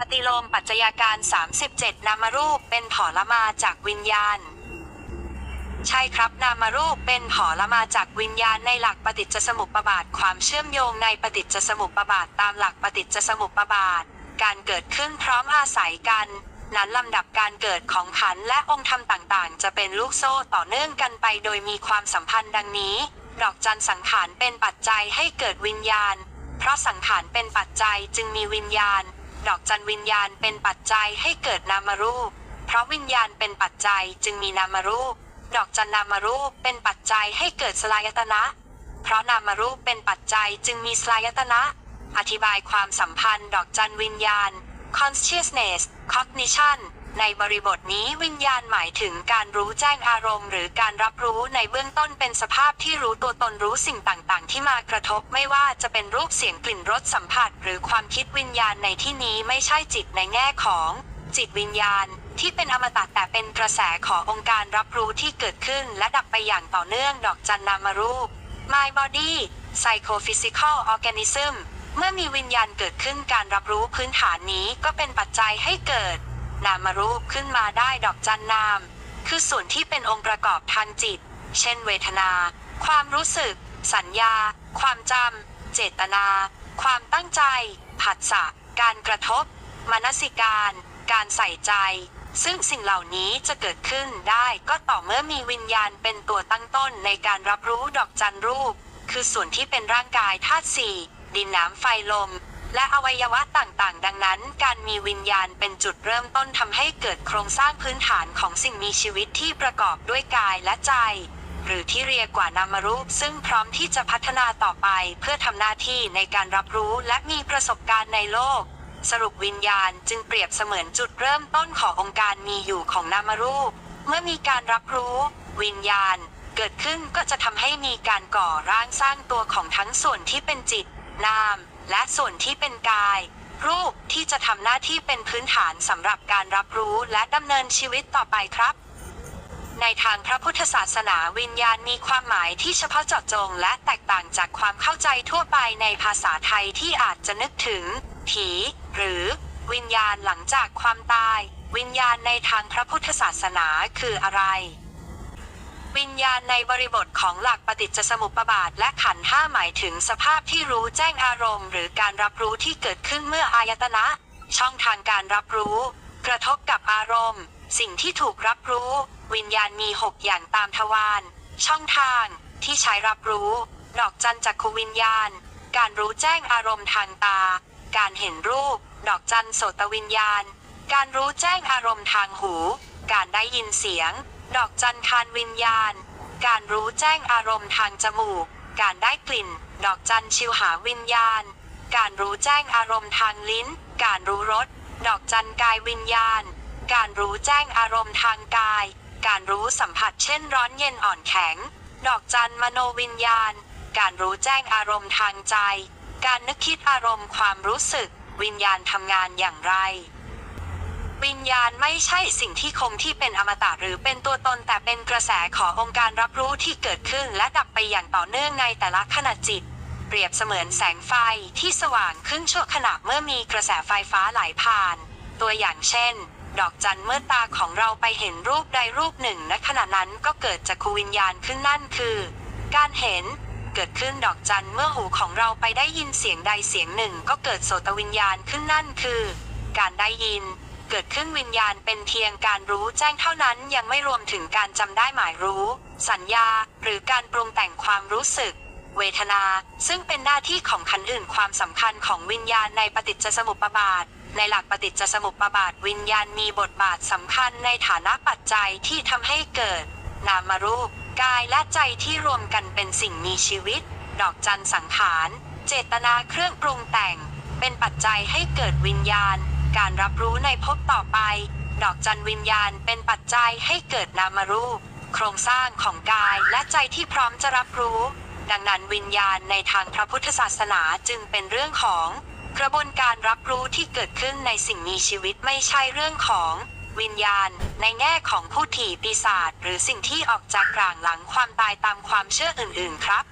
ปฏิโลมปัจจัยการ 37 นามรูปเป็นผอละมาจากวิญญาณ ใช่ครับนามรูปเป็นผอละมาจากวิญญาณในหลักปฏิจจสมุปบาทความเชื่อมโยงในปฏิจจสมุปบาทตามหลักปฏิจจสมุปบาท การเกิดขึ้นพร้อมอาศัยกัน นั้นลำดับการเกิดของขันและองค์ธรรมต่างๆ จะเป็นลูกโซ่ต่อเนื่องกันไปโดยมีความสัมพันธ์ดังนี้ ดอกจันสังขารเป็นปัจจัยให้เกิดวิญญาณ เพราะสังขารเป็นปัจจัยจึงมีวิญญาณ ดอกจันวิญญาณเป็นปัจจัยให้เกิดนามรูป เพราะวิญญาณเป็นปัจจัยจึงมีนามรูป ดอกจันนามรูปเป็นปัจจัยให้เกิดสลายตนะ เพราะนามรูปเป็นปัจจัยจึงมีสลายตนะ อธิบายความสัมพันธ์ดอกจันวิญญาณ consciousness cognition ในบริบทนี้วิญญาณหมายถึงการรู้แจ้งอารมณ์ หรือการรับรู้ในเบื้องต้นเป็นสภาพที่รู้ตัวตนรู้สิ่งต่างๆ ที่มากระทบไม่ว่าจะเป็นรูปเสียงกลิ่นรสสัมผัส หรือความคิดวิญญาณในที่นี้ไม่ใช่จิตในแง่ของ จิตวิญญาณ ที่เป็นอมตะแต่เป็นกระแสขององค์การรับรู้ที่เกิดขึ้น และดับไปอย่างต่อเนื่องดอกจันนามรูป My Body Psychophysical Organism เมื่อมีวิญญาณเกิดขึ้นการรับรู้พื้นฐานนี้ก็เป็นปัจจัยให้เกิด นามรูปขึ้นมาได้ดอกจันนาม คือส่วนที่เป็นองค์ประกอบทางจิต เช่น เวทนา ความรู้สึก สัญญา ความจำ เจตนา ความตั้งใจ ผัสสะ การกระทบ มนสิการ การใส่ใจ ซึ่งสิ่งเหล่านี้จะเกิดขึ้นได้ก็ต่อเมื่อมีวิญญาณเป็นตัวตั้งต้นในการรับรู้ดอกจันรูป คือส่วนที่เป็นร่างกายธาตุสี่ดินน้ำไฟลม และอวัยวะต่างๆ ดังนั้น การมีวิญญาณเป็นจุดเริ่มต้นทำให้เกิดโครงสร้างพื้นฐานของสิ่งมีชีวิตที่ประกอบด้วยกายและใจ หรือที่เรียกว่านามรูป ซึ่งพร้อมที่จะพัฒนาต่อไป เพื่อทำหน้าที่ในการรับรู้และมีประสบการณ์ในโลก สรุปวิญญาณจึงเปรียบเสมือนจุดเริ่มต้นขององค์การมีอยู่ของนามรูป เมื่อมีการรับรู้ วิญญาณ เกิดขึ้นก็จะทำให้มีการก่อร่างสร้างตัวของทั้งส่วนที่เป็นจิต นาม และส่วนที่เป็นกาย รูปที่จะทำหน้าที่เป็นพื้นฐานสำหรับการรับรู้และดำเนินชีวิตต่อไปครับ ในทางพระพุทธศาสนาวิญญาณมีความหมายที่เฉพาะเจาะจง และแตกต่างจากความเข้าใจทั่วไปในภาษาไทยที่อาจจะนึกถึง ผี หรือ วิญญาณหลังจากความตาย วิญญาณในทางพระพุทธศาสนาคืออะไร วิญญาณในบริบทของหลักปฏิจจสมุปบาทและขันห้าหมายถึงสภาพที่รู้แจ้งอารมณ์ หรือการรับรู้ที่เกิดขึ้นเมื่ออายตนะ ช่องทางการรับรู้ กระทบกับอารมณ์ สิ่งที่ถูกรับรู้ วิญญาณมีหกอย่างตามทวารช่องทาง ที่ใช้รับรู้ ดอกจันจักขวิญญาณ การรู้แจ้งอารมณ์ทางตา การเห็นรูป ดอกจันโสตวิญญาณ การรู้แจ้งอารมณ์ทางหู การได้ยินเสียง ดอกจันคานวิญญาณ การรู้แจ้งอารมณ์ทางจมูก การได้กลิ่น ดอกจันชิวหาวิญญาณ การรู้แจ้งอารมณ์ทางลิ้น การรู้รส ดอกจันกายวิญญาณ การรู้แจ้งอารมณ์ทางกาย การรู้สัมผัสเช่นร้อนเย็นอ่อนแข็ง ดอกจันมโนวิญญาณ การรู้แจ้งอารมณ์ทางใจ การนึกคิดอารมณ์ความรู้สึก วิญญาณทำงานอย่างไร วิญญาณไม่ใช่สิ่งที่คงที่เป็นอมตะหรือเป็นตัวตนแต่เป็นกระแสขององค์การรับรู้ที่เกิดขึ้นและดับไปอย่างต่อเนื่องในแต่ละขณะจิต เปรียบเสมือนแสงไฟที่สว่างขึ้นชั่วขณะเมื่อมีกระแสไฟฟ้าไหลผ่าน ตัวอย่างเช่น ดอกจันเมื่อตาของเราไปเห็นรูปใดรูปหนึ่งณขณะนั้นก็เกิดจักรวิญญาณขึ้นนั่นคือ การเห็นเกิดขึ้นดอกจันเมื่อหูของเราไปได้ยินเสียงใดเสียงหนึ่ง ก็เกิดโสตวิญญาณขึ้นนั่นคือ การได้ยิน เกิดขึ้นวิญญาณเป็นเพียงการรู้แจ้งเท่านั้นยังไม่รวมถึงการจำได้หมายรู้ สัญญา หรือการปรุงแต่งความรู้สึก เวทนา ซึ่งเป็นหน้าที่ของขันอื่นความสำคัญของวิญญาณในปฏิจจสมุปบาท ในหลักปฏิจจสมุปบาทวิญญาณมีบทบาทสำคัญในฐานะปัจจัยที่ทำให้เกิด นามรูป กายและใจที่รวมกันเป็นสิ่งมีชีวิต ดอกจันสังขาร เจตนาเครื่องปรุงแต่ง เป็นปัจจัยให้เกิดวิญญาณ การรับรู้ในภพต่อไป ดอกจันวิญญาณเป็นปัจจัยให้เกิดนามรูป โครงสร้างของกายและใจที่พร้อมจะรับรู้ ดังนั้นวิญญาณในทางพระพุทธศาสนาจึงเป็นเรื่องของ กระบวนการรับรู้ที่เกิดขึ้นในสิ่งมีชีวิตไม่ใช่เรื่องของ วิญญาณ ในแง่ของผู้ถี่ปีศาจหรือสิ่งที่ออกจากกลางหลังความตายตามความเชื่ออื่น ๆ ครับ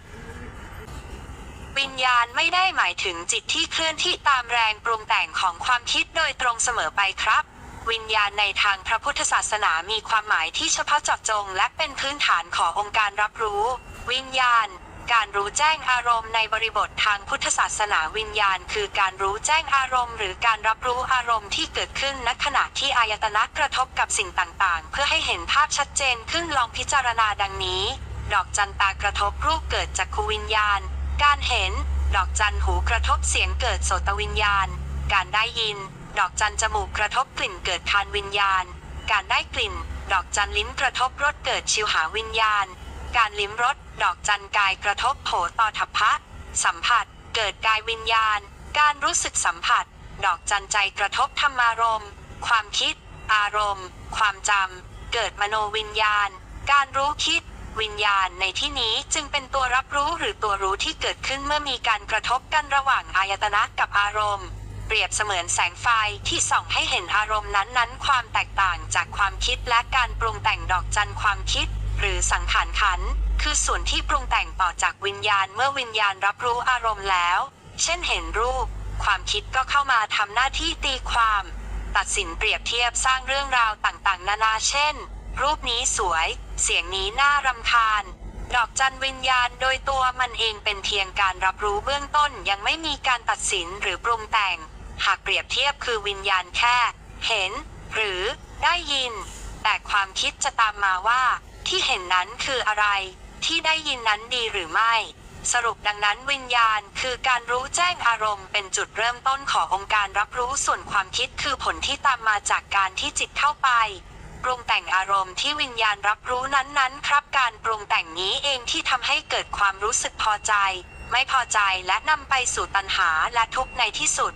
วิญญาณไม่ได้หมายถึงจิตที่เคลื่อนที่ตามแรงปรุงแต่งของความคิดโดยตรงเสมอไปครับ วิญญาณในทางพระพุทธศาสนามีความหมายที่เฉพาะเจาะจง และเป็นพื้นฐานขององค์การรับรู้ วิญญาณ การรู้แจ้งอารมณ์ในบริบททางพุทธศาสนาวิญญาณ คือการรู้แจ้งอารมณ์ หรือการรับรู้อารมณ์ที่เกิดขึ้นณขณะที่อายตนะกระทบกับสิ่งต่างๆ เพื่อให้เห็นภาพชัดเจนขึ้นลองพิจารณาดังนี้ ดอกจันตากระทบรูปเกิดจากขูวิญญาณ การเห็น ดอกจันหูกระทบเสียงเกิดโสตวิญญาณ การได้ยิน ดอกจันจมูกกระทบกลิ่นเกิดคานวิญญาณ การได้กลิ่น ดอกจันลิ้นกระทบรสเกิดชิวหาวิญญาณ การลิ้มรสดอกจันกายกระทบโผต่อทัพพะ สัมผัส เกิดกายวิญญาณ การรู้สึกสัมผัส ดอกจันใจกระทบธรรมารมณ์ความคิด อารมณ์ ความจำเกิดมโนวิญญาณ การรู้คิด วิญญาณในที่นี้จึงเป็นตัวรับรู้หรือตัวรู้ที่เกิดขึ้นเมื่อมีการกระทบกันระหว่างอายตนะกับอารมณ์ เปรียบเสมือนแสงไฟที่ส่องให้เห็นอารมณ์นั้นๆ ความแตกต่างจากความคิดและการปรุงแต่งดอกจันความคิด หรือสังขารขัน คือส่วนที่ปรุงแต่งต่อจากวิญญาณเมื่อวิญญาณรับรู้อารมณ์แล้ว เช่นเห็นรูป ความคิดก็เข้ามาทำหน้าที่ตีความ ตัดสินเปรียบเทียบสร้างเรื่องราวต่างๆ นานาเช่น รูปนี้สวย เสียงนี้น่ารำคาญ ดอกจันวิญญาณโดยตัวมันเองเป็นเพียงการรับรู้เบื้องต้นยังไม่มีการตัดสินหรือปรุงแต่ง หากเปรียบเทียบคือวิญญาณแค่ เห็น หรือได้ยิน แต่ความคิดจะตามมาว่า ที่เห็นนั้นคืออะไร ที่ได้ยินนั้นดีหรือไม่ สรุปดังนั้นวิญญาณคือการรู้แจ้งอารมณ์เป็นจุดเริ่มต้นขององค์การรับรู้ส่วนความคิดคือผลที่ตามมาจากการที่จิตเข้าไป ปรุงแต่งอารมณ์ที่วิญญาณรับรู้นั้นๆ ครับ การปรุงแต่งนี้เองที่ทำให้เกิดความรู้สึกพอใจ ไม่พอใจและนำไปสู่ตัณหาและทุกข์ในที่สุด